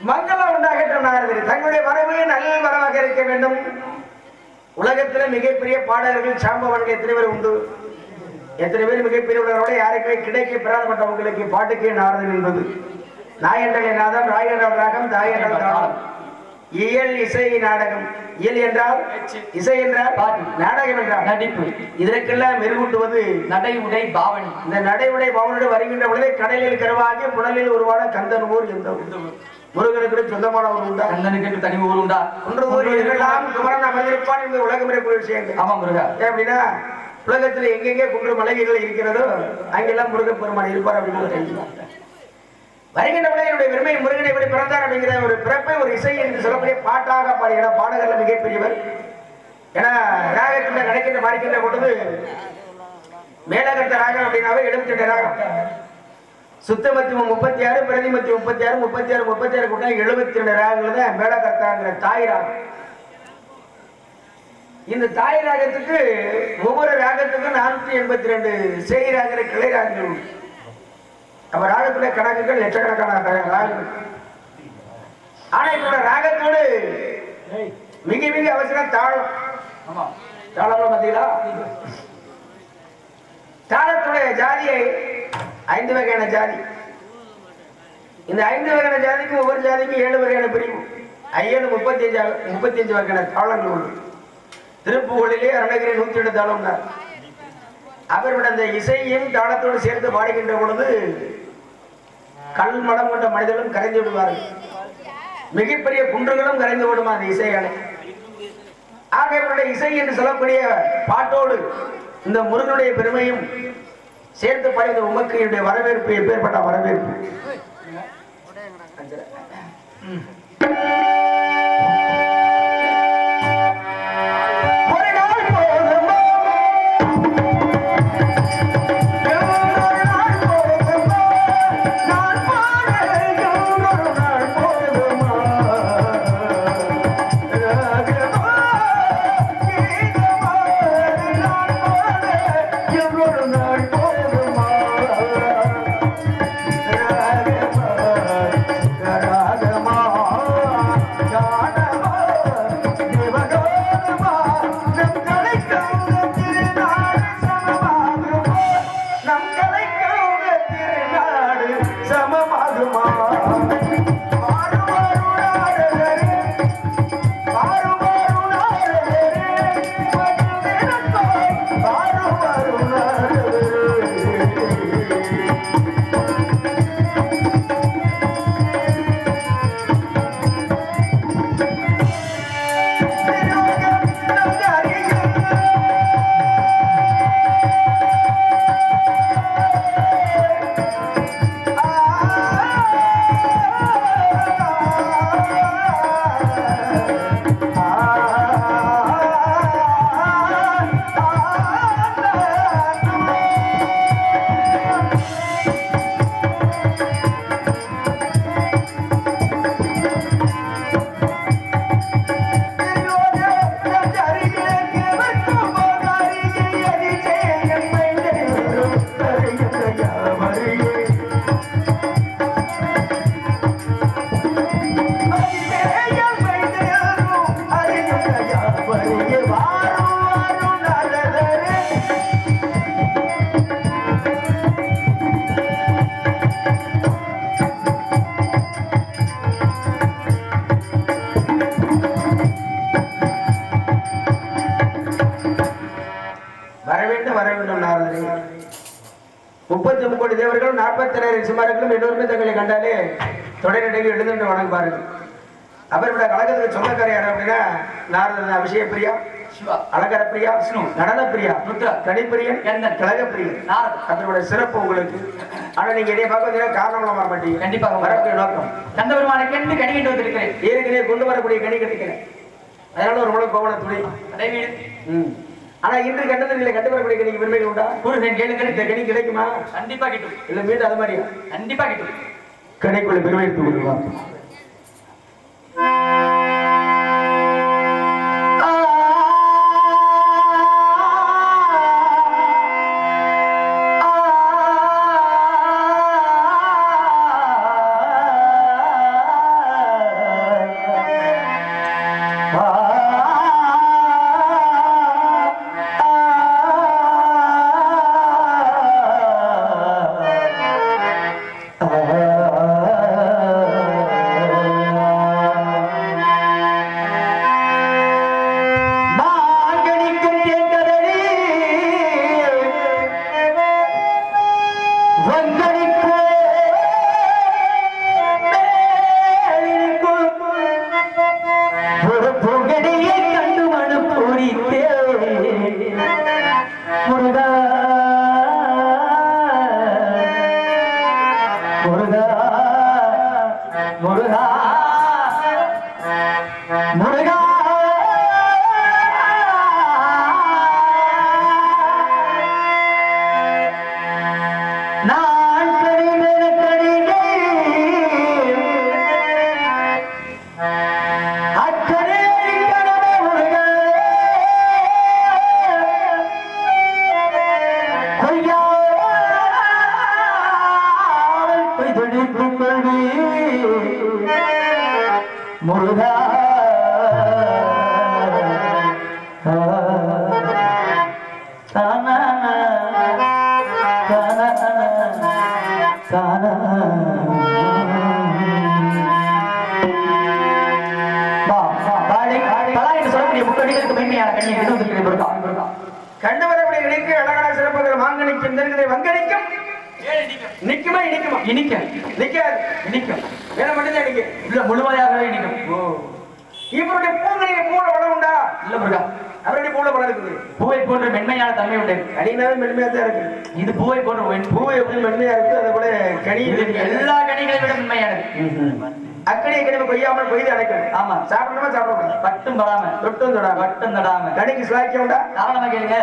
மங்களம் உண்டாகட்டும் தங்களுடைய வரவு நல்ல வரவாக இருக்க வேண்டும். உலகத்துல மிகப்பெரிய பாடகர்கள் சாம்பவன்கள் எத்தனை பேர் உண்டு? எத்தனை பேர் மிகப்பெரிய உள்ளவரோட யாருக்குமே கிடைக்க பெறாதப்பட்டவங்களுக்கு பாட்டுக்கே நாரதன் என்பது. நாயண்டலை நாதம் ராயண்டல் ராகம் தாயண்டல் தாளம். இயல் இசை நாடகம். இயல் என்றால்? இசை என்றால்? பாட்டு. நாடகம் என்றால்? நடிப்பு. இதற்கெல்லாம் மெருகூட்டுவது? நடை உடை பாவனை இந்த நடைமுறை பவனோடு வருகின்ற பொழுது கடலில் கருவாகி புனலில் உருவான கந்தன் ஊர். ஊர்? முருகனுக்கு சொந்தமான ஒரு உண்டா? என்று தனி ஊர் உண்டா? ஒன்று ஊர் எங்கெல்லாம் குமரன் அமர்ந்திருப்பான் இந்த உலகம் இருக்கக்கூடிய விஷயங்கள். ஆமா முருகா. அப்படின்னா உலகத்துல எங்கெங்கே குன்று மலைகள் இருக்கிறதோ அங்கெல்லாம் முருகப் பெருமான் இருப்பார் அப்படின்னு தெரிஞ்சுக்கலாம் வருகின்ற பெருமை முருகனை எப்படி பிறந்தார் அப்படிங்கிற ஒரு பிறப்பை ஒரு இசை என்று சொல்லக்கூடிய பாட்டாக பாடுகிற பாடகர்ல மிகப்பெரியவர். ஏன்னா ராகத்துல நடக்கின்ற பாடிக்கின்ற பொழுது மேலகட்ட ராகம் அப்படின்னாவே எழுபத்தி எட்டு ராகம். சுத்த மத்தியம் முப்பத்தி ஆறு பிரதி மத்தியம் முப்பத்தி ஆறு முப்பத்தி ஆறு முப்பத்தி ஆறு கூட்டம் எழுபத்தி ரெண்டு ராகங்கள் தான் மேலகர்த்தாங்கிற தாய் ராகம் இந்த தாய் ராகத்துக்கு ஒவ்வொரு ராகத்துக்கும் நானூற்றி எண்பத்தி ரெண்டு செய் ராகிற கிளை ராகங்கள் உண்டு. அப்ப ராகத்துல கணக்குகள் லட்சக்கணக்கான ராகங்கள். ஆனா இப்ப ராகத்தோடு மிக மிக அவசியம் தாளம். ஆமா. தாளம்ல பாத்தீங்களா தாளத்துடைய ஜாதியை ஐந்து வகையான ஜாதி. இந்த ஐந்து வகையான ஜாதிக்கும் ஒவ்வொரு ஜாதிக்கும் ஏழு வகையான பிரிவு. ஐயனு முப்பத்தி அஞ்சு முப்பத்தி அஞ்சு வகையான தாளங்கள் உண்டு. திருப்புகழிலே அருணகிரி நூத்தி எட்டு தாளம் தான். அவருடைய அந்த இசையும் தாளத்தோடு சேர்த்து பாடுகின்ற பொழுது கல் மடம் கொண்ட மனிதர்களும் கரைந்து விடுவார்கள். மிகப்பெரிய குன்றுகளும் கரைந்து விடுமா அந்த இசைகளை ஆக இவருடைய இசை என்று சொல்லக்கூடிய பாட்டோடு இந்த முருகனுடைய பெருமையும் சேர்த்து பாடிய உமக்கு என்னுடைய வரவேற்பு எப்பேற்பட்ட வரவேற்பு. நாற்பத்தி ஏழாயிரம் சிம்மார்களும் எல்லோருமே தங்களை கண்டாலே தொடரிடையில் எழுந்து வணங்குவார்கள் அவரோட கழகத்துக்கு சொந்தக்கார யார் அப்படின்னா நாரதன் அபிஷேக பிரியா அலங்கார பிரியா. நடன பிரியா ருத்ரா. கணிப்பிரியன் கந்தன். கழகப்பிரியன். நாரதன். அதனோட சிறப்பு உங்களுக்கு. ஆனா நீங்க என்னைய பார்க்க காரணம் வர மாட்டீங்க. கண்டிப்பாக வர வரக்கூடிய நோக்கம். கந்த பெருமானை கண்டு கடிகிட்டு வந்திருக்கிறேன். ஏற்கனவே கொண்டு வரக்கூடிய கனி கிடைக்கிறேன் அதனால ஒரு முழு கோவண துணை ம். ஆனா இன்று கண்டு வரக்கூடிய கனிக்கு பெருமைகள் உண்டா? கூறுகிறேன் கேளுங்கள் இந்த கனி கிடைக்குமா? கண்டிப்பா கிட்டும் இல்ல மீண்டும் அது மாதிரியா? கண்டிப்பா கிட்டும் கடைக்குள்ள பெருமை எடுத்து கொள்வார் எடுத்து கண்டு வரக்கூடிய இணைக்கு அழகான சிறப்புகள் மாங்கனிக்கும் தென்கதை வங்கனிக்கும். நிக்குமா இனிக்குமா? இனிக்க. நிக்காது. இனிக்கும். வேலை மட்டும்தான் நிக்க இல்ல முழுமையாகவே இனிக்கும். இவருடைய பூங்கனிய பூல வளம் உண்டா? இல்ல முருகா. அவருடைய பூல வளம் இருக்குது. பூவை போன்ற மென்மையான தன்மை உண்டு. கனினாவே மென்மையா தான் இருக்கு இது பூவை போன்ற வெண் பூ பூ எப்படி மென்மையா இருக்கு அதை போல கனி எல்லா கனிகளை விட மென்மையானது. அக்கடியை கிடமை கொய்யாமல் கொய்து அடைக்கணும். ஆமா. சாப்பிடணுமா சாப்பிடக்கூடாது. பட்டும் படாம தொட்டும் தொடாம. பட்டும் தடாம. கனிக்கு சுவாக்கியம் உண்டா தாராளமா கேளுங்க.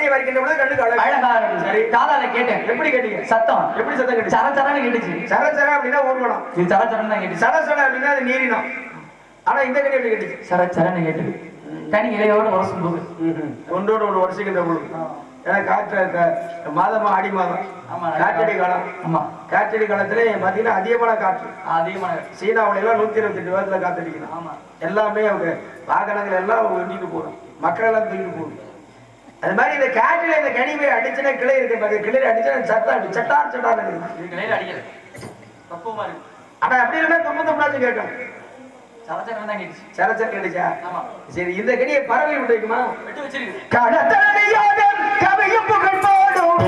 கண்ணு வரைக்கின்ற பொழுது கண்ணுக்கு அழகு. இருந்துச்சு சரி. காதால கேட்டேன். எப்படி கேட்டீங்க? சத்தம். எப்படி சத்தம் கேட்டுச்சு? சர சரன்னு கேட்டுச்சு. சர சர அப்படின்னா ஊர்வலம். இது சர சரன்னு தான் கேட்டுச்சு. சட சட அப்படின்னா அது நீரினம். ஆனா இந்த கனி எப்படி கேட்டுச்சு? சர சரன்னு கேட்டுது. கனி இலையோட உரசும் போது ஒன்றோடு ஒன்று வருஷிக்கின்ற பொழுது. ஏன்னா காற்று மாதமா ஆடி மாதம். ஆமா. காற்றடி காலம். ஆமா. காற்றடி காலத்துல பாத்தீங்கன்னா அதிகமான காற்று. அதிகமான சீனாவுல எல்லாம் நூத்தி இருபத்தி எட்டு வேகத்துல காத்தடிக்கணும் ஆமா. எல்லாமே வாகனங்கள் எல்லாம் வெட்டிட்டு போகும் மக்கள் எல்லாம் தூக்கிட்டு போகும் அது மாதிரி இந்த காற்றில இந்த கனிவை அடிச்சுனா கிளை இருக்கு பாருங்க கிளை அடிச்சா சட்டா அப்படி சட்டார் சட்டார் அடிக்கல. பக்குவமா இருக்கு ஆனா அப்படி இல்லைன்னா தொண்ணூத்தி தொண்ணாச்சும் கேட்கும் சர கேட்டுச்சு. இந்த கனியை பறவை விட்டுக்குமா விட்டு வச்சிருக்கு கடத்தடியாக கவியும் புகழ் பாடும்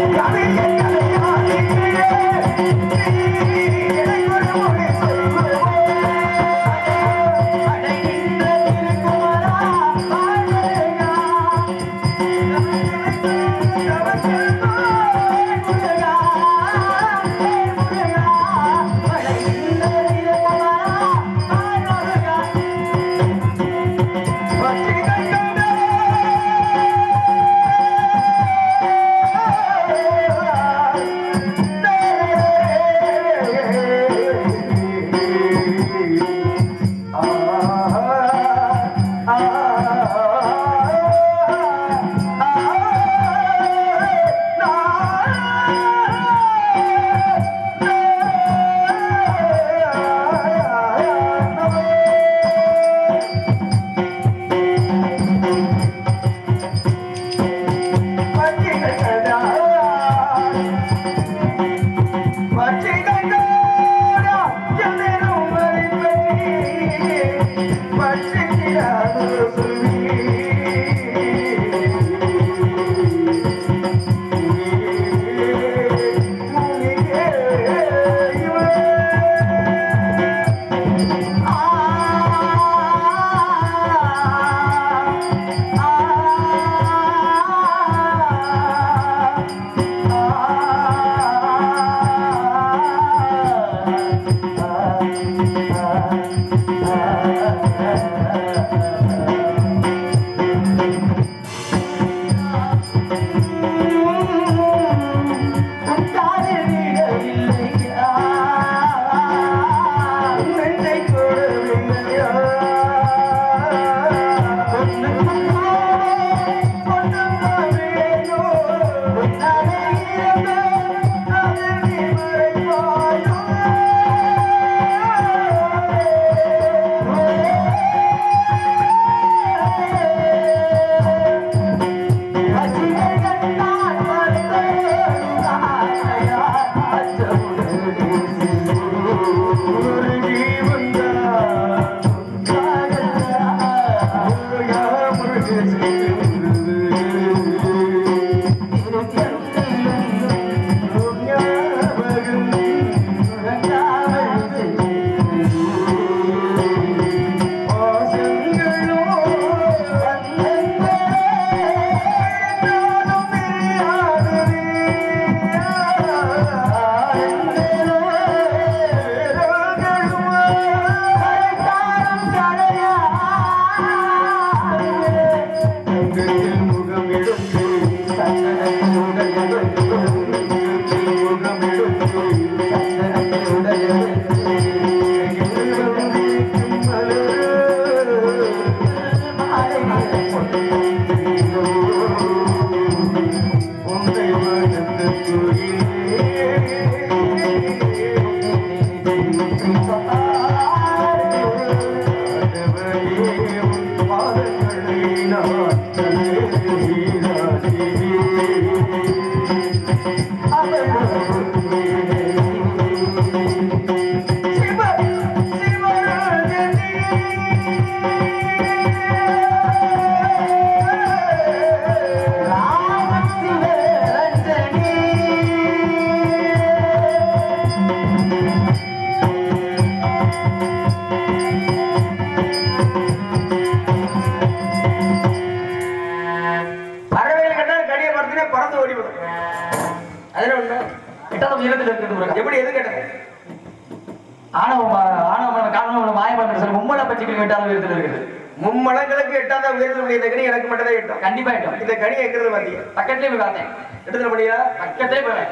பச்சைக்கு எட்டாவது உயரத்தில் இருக்குது. மும்மலங்களுக்கு எட்டாத உயரத்தில் முடிய இந்த கனி எனக்கு மட்டும் தான் எட்டும். கண்டிப்பா எட்டும். இந்த கனி எங்கிறது பாத்தீங்க? பக்கத்துலயே போய் பார்த்தேன். எடுத்துல முடியா பக்கத்திலே போவேன்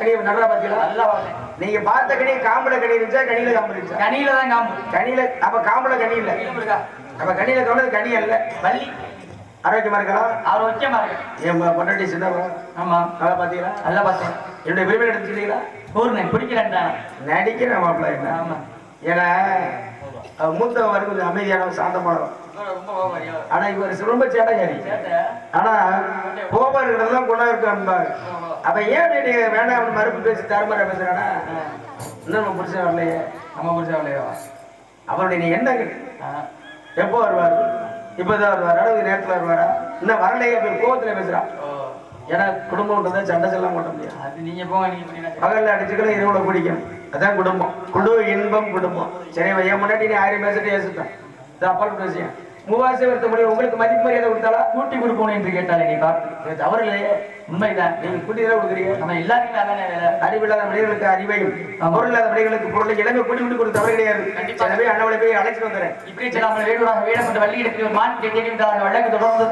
கனியை நல்லா பாத்தீங்களா? நல்லா பார்த்தேன். நீங்க பார்த்த கனி காம்புல கனி இருந்துச்சா? கனியில காம்பு இருந்துச்சா? கனியில தான் காம்பு. கனியில அப்ப காம்புல கனி இல்ல. அப்ப கனியில கவனது கனி அல்ல. வள்ளி. ஆரோக்கியமா இருக்கலாம் ஆரோக்கியமா இருக்கு. என் பொண்டாட்டி சின்னவா ஆமா. நல்லா பாத்தீங்களா நல்லா பார்த்தேன். என்னுடைய விரும்பின எடுத்துட்டீங்களா பூர்ணன் பிடிக்கிறேன் நடிக்கிற மாப்பிள்ள ஆமா. ஏன்னா அவ மூத்தவர் கொஞ்சம் ரொம்ப கோபம் ஆனா இவர் ரொம்ப சேட்டையாரி சேட்டை? ஆனா கோபர்களெல்லாம் குணம் இருக்கு அன்பாங்க அப்ப ஏன் நீ வேண்டாம் மறுப்பு பேசி தருமறை பேசுறானா? இன்னும் நம்ம புருஷன் வரலையே. நம்ம புரிச்சா இல்லையா அவருடைய நீ என்ன எப்போ வருவார்? இப்பதான் வருவார். அளவு நேரத்துல வருவாரா? இன்னும் வரலையே அப்படி கோவத்துல பேசுறான் ஏன்னா குடும்பம்ன்றதை சண்டை செல்ல மாட்ட முடியாது. அது நீங்க போங்க நீங்க பகல்ல அடிச்சுக்கலாம் இரவுல குடிக்கணும் அதான் குடும்பம். குடு இன்பம் குடும்பம். சரி என் முன்னாடி நீ ஆயிரம் பேசிட்டு ஏசுட்டேன் இது அப்பால் பேசியேன் மூவாசை வருத்த முடியும் உங்களுக்கு மதிப்பு மரியாதை கொடுத்தாலா கூட்டி கொடுப்போம் என்று கேட்டாலே நீ பார்த்து தவறு இல்லையே. உண்மைதான். நீங்க கூட்டி தான் கொடுக்குறீங்க. நம்ம எல்லாருக்குமே அதானே வேலை. அறிவில்லாத மனிதர்களுக்கு அறிவையும். பொருள் இல்லாத மனிதர்களுக்கு பொருளை எல்லாமே கூட்டி கூட்டி கொடுத்து தவறு கிடையாது. எனவே அண்ணவளை போய் அழைச்சிட்டு வந்துடுறேன். இப்படி செல்லாமல் வேடுவராக வேடப்பட்ட வள்ளி இடத்தில் ஒரு மான் கேட்கிறார்கள் வழக்கு தொடர்ந்து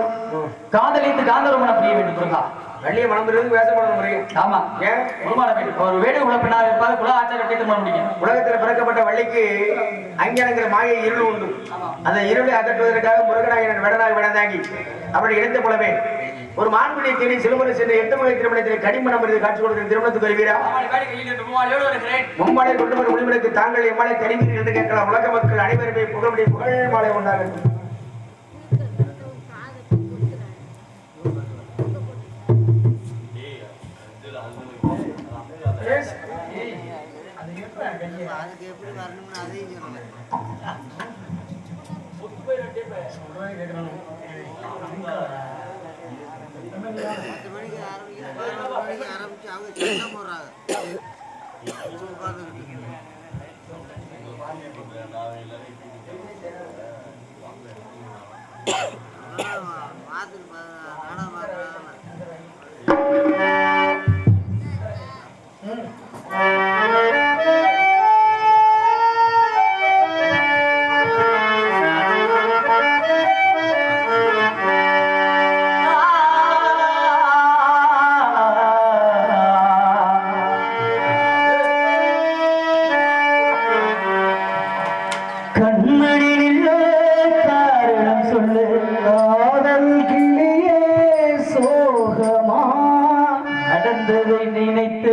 காதலித்து காந்தரமண பிரிய வேண்டும் வள்ளியை மனம் பெறுவதுக்கு வேசப்பட முறையும் ஆமா. ஏன்? உருமான வேண்டும் ஒரு வேடு குல பெண்ணாக இருப்பார் குல ஆச்சாரம் கேட்டு திருமணம் முடிக்கும் உலகத்தில் பிறக்கப்பட்ட வள்ளிக்கு அங்கேங்கிற மாயை இருள் உண்டு. அந்த இருளை அகற்றுவதற்காக முருகனாக விடனாக விடந்தாங்கி அவருடைய இணைந்த போலவே ஒரு மான்குடியை தேடி சிலுமலை சென்ற எட்டு மலை திருமணத்தில் கடிமணம் இருந்து காட்சி கொடுக்கிற திருமணத்துக்கு வருவீரா? மும்மாலை கொண்டு வரும் முடிவுகளுக்கு தாங்கள் எம்மாலை தெரிவீர்கள் என்று கேட்கலாம். உலக மக்கள் அனைவருமே புகழுடைய புகழ் மாலை உண்டாகட்டும். வந்ததை நினைத்து